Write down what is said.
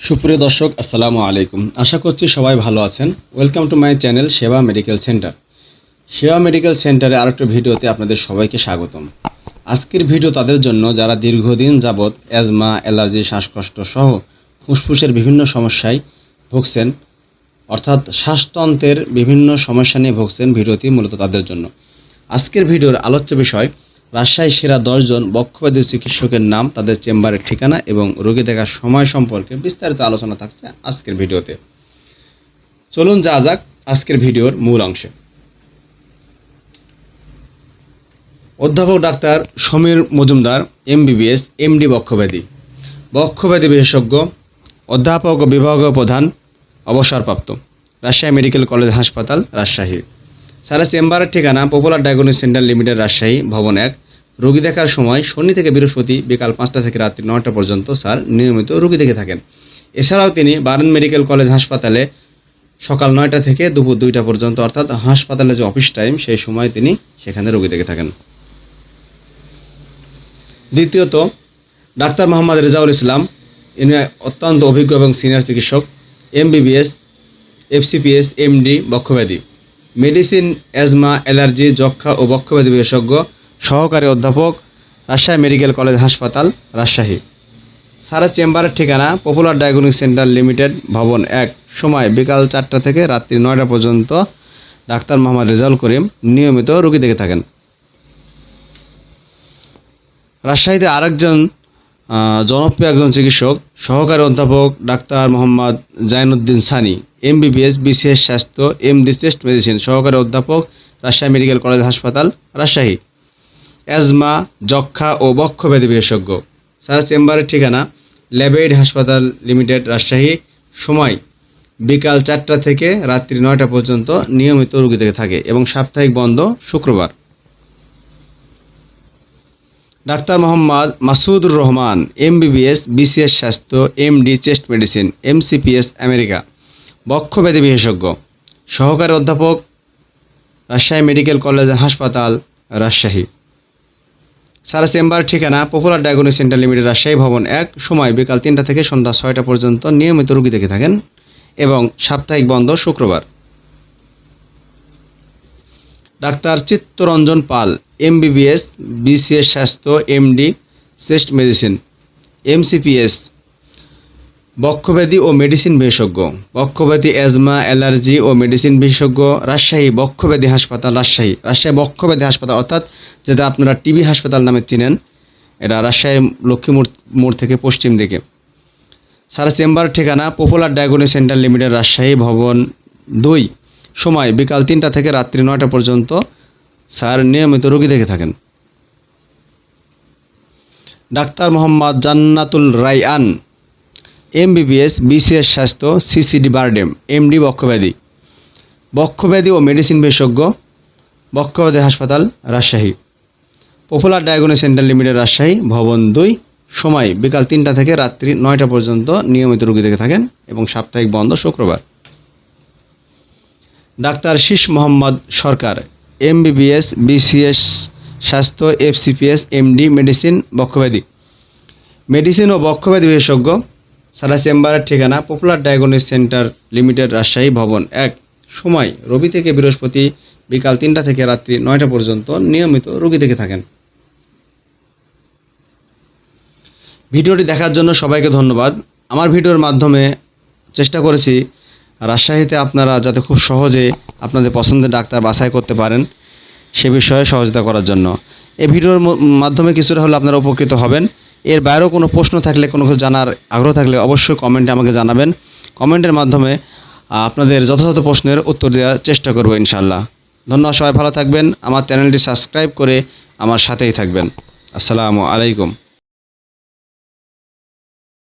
সুপ্রিয় দর্শক, আসসালামু আলাইকুম। আশা করছি সবাই ভালো আছেন। Welcome to my channel Seba medical centre Seba medical সেন্টারে আরেকটা ভিডিওতে আপনাদের সবাইকে স্বাগতম। আজকের ভিডিও তাদের জন্য, যারা দীর্ঘদিন যাবৎ অ্যাজমা অ্যালার্জি শ্বাসকষ্ট সহ ফুসফুসের বিভিন্ন সমস্যায় ভুগছেন, অর্থাৎ শ্বাসতন্ত্রের বিভিন্ন সমস্যা নিয়ে ভুগছেন, ভিডিওটি মূলত তাদের জন্য। আজকের ভিডিওর আলোচ্য বিষয় রাজশাহী সেরা দশজন বক্ষব্যাধি চিকিৎসকের নাম, তাদের চেম্বারের ঠিকানা এবং রোগী দেখার সময় সম্পর্কে বিস্তারিত আলোচনা থাকছে আজকের ভিডিওতে। চলুন যা যাক আজকের ভিডিওর মূল অংশে। অধ্যাপক doctor Samir Majumdar, MBBS, MD বক্ষব্যাধি। বক্ষব্যাধি বিশেষজ্ঞ, অধ্যাপক বিভাগীয় প্রধান, অবসরপ্রাপ্ত, রাজশাহী মেডিকেল কলেজ হাসপাতাল, রাজশাহী। স্যারের চেম্বারের ঠিকানা popular diagnostic centre limited Rajshahi ভবন এক। রোগী দেখার সময় শনি থেকে বৃহস্পতি বিকাল পাঁচটা থেকে রাত্রি নয়টা পর্যন্ত স্যার নিয়মিত রোগী দেখে থাকেন। এছাড়াও তিনি বারান মেডিকেল কলেজ হাসপাতালে সকাল নয়টা থেকে দুপুর দুইটা পর্যন্ত, অর্থাৎ হাসপাতালে যে অফিস টাইম, সেই সময় তিনি সেখানে রোগী দেখে থাকেন। দ্বিতীয়ত, ডাক্তার মোহাম্মদ রেজাউল ইসলাম, ইনি অত্যন্ত অভিজ্ঞ এবং সিনিয়র চিকিৎসক, এমবিবিএস, এফসিপিএস, এমডি, বক্ষব্যাধি। মেডিসিন অ্যাজমা অ্যালার্জি যক্ষা ও বক্ষব্যাধি বিশেষজ্ঞ সহকারী অধ্যাপক, রাজশাহী মেডিকেল কলেজ হাসপাতাল, রাজশাহী। সারা চেম্বারের ঠিকানা পপুলার ডায়াগনস্টিক সেন্টার লিমিটেড, ভবন এক, সময় বিকাল চারটা থেকে রাত্রি নয়টা পর্যন্ত। ডাক্তার মোহাম্মদ রেজাউল করিম নিয়মিত রোগী দেখে থাকেন। রাজশাহীতে আরেকজন জনপ্রিয় একজন চিকিৎসক, সহকারী অধ্যাপক doctor Mohammad Zainuddin Sunny. MBBS BCS স্বাস্থ্য এমডি চেস্ট মেডিসিন সহকারী অধ্যাপক, রাজশাহী মেডিকেল কলেজ হাসপাতাল, রাজশাহী। অ্যাজমা যক্ষা ও বক্ষব্যাধি বিশেষজ্ঞ। স্যার, চেম্বারের ঠিকানা, ল্যাবেইড হাসপাতাল লিমিটেড, রাজশাহী। সময়, বিকাল চারটা থেকে রাত্রি নয়টা পর্যন্ত নিয়মিত রুগী থেকে থাকে এবং সাপ্তাহিক বন্ধ শুক্রবার। Doctor Mohammad Masudur Rahman MBBS BCS স্বাস্থ্য MD chest medicine MCPS America বক্ষব্যাধি বিশেষজ্ঞ, সহকারী অধ্যাপক, রাজশাহী মেডিকেল কলেজ হাসপাতাল, রাজশাহী। সারা চেম্বার ঠিকানা popular diagnostic centre limited Rajshahi ভবন এক, সময় বিকাল তিনটা থেকে সন্ধ্যা ছয়টা পর্যন্ত নিয়মিত রুগী দেখে থাকেন এবং সাপ্তাহিক বন্ধ শুক্রবার। Doctor Chittaranjan Pal, MBBS, BCS স্বাস্থ্য, এমডি চেস্ট মেডিসিন, এমসিপিএস বক্ষব্যাধি ও মেডিসিন বিশেষজ্ঞ। বক্ষব্যাধি অ্যাজমা অ্যালার্জি ও মেডিসিন বিশেষজ্ঞ। রাজশাহী বক্ষব্যাধি হাসপাতাল, রাজশাহী। রাজশাহী বক্ষব্যাধি হাসপাতাল, অর্থাৎ যেটা আপনারা টিবি হাসপাতাল নামে চিনেন, এটা রাজশাহী লক্ষ্মীমোড় মোড় থেকে পশ্চিম দিকে। সারা চেম্বার ঠিকানা, popular diagnostic centre limited, Rajshahi ভবন দুই। সময়, বিকাল তিনটা থেকে রাত্রি নয়টা পর্যন্ত। স্যার, নিয়মিত রোগী দেখে থাকেন। Doctor Mohammad Jannatul Raian. MBBS BCS স্বাস্থ্য সিসিডি বারডেম এমডি বক্ষব্যাধি। বক্ষব্যাধি ও মেডিসিন বিশেষজ্ঞ, বক্ষব্যাধি হাসপাতাল, Rajshahi. Popular diagnostic centre limited, Rajshahi, ভবন দুই। সময় বিকাল তিনটা থেকে রাত্রি নয়টা পর্যন্ত নিয়মিত রোগী দেখে থাকেন এবং সাপ্তাহিক বন্ধ শুক্রবার। Doctor Shish Mohammad Sarkar MBBS BCS স্বাস্থ্য এফসিপিএস এমডি মেডিসিন, বক্ষব্যাধি। মেডিসিন ও বক্ষব্যাধি বিশেষজ্ঞ সারা চেম্বারের ঠিকানা popular diagnostic centre limited Rajshahi ভবন এক। সময়, রবি থেকে বৃহস্পতি বিকাল তিনটা থেকে রাত্রি নয়টা পর্যন্ত নিয়মিত রোগী দেখে থাকেন। ভিডিওটি দেখার জন্য সবাইকে ধন্যবাদ। আমার ভিডিওর মাধ্যমে চেষ্টা করেছি রাজশাহীতে আপনারা যাতে খুব সহজে আপনাদের পছন্দের ডাক্তার বাছাই করতে পারেন সে বিষয়ে সহযোগিতা করার জন্য। এই ভিডিওর মাধ্যমে কিছুটা হলে আপনারা উপকৃত হবেন। এর বাইরেও কোনো প্রশ্ন থাকলে, কোনো কিছু জানার আগ্রহ থাকলে অবশ্যই কমেন্টে আমাকে জানাবেন। কমেন্টের মাধ্যমে আপনাদের যথাযথ প্রশ্নের উত্তর দেওয়ার চেষ্টা করব ইনশাল্লাহ ধন্যবাদ, সবাই ভালো থাকবেন। আমার চ্যানেলটি সাবস্ক্রাইব করে আমার সাথেই থাকবেন। আসসালামু আলাইকুম।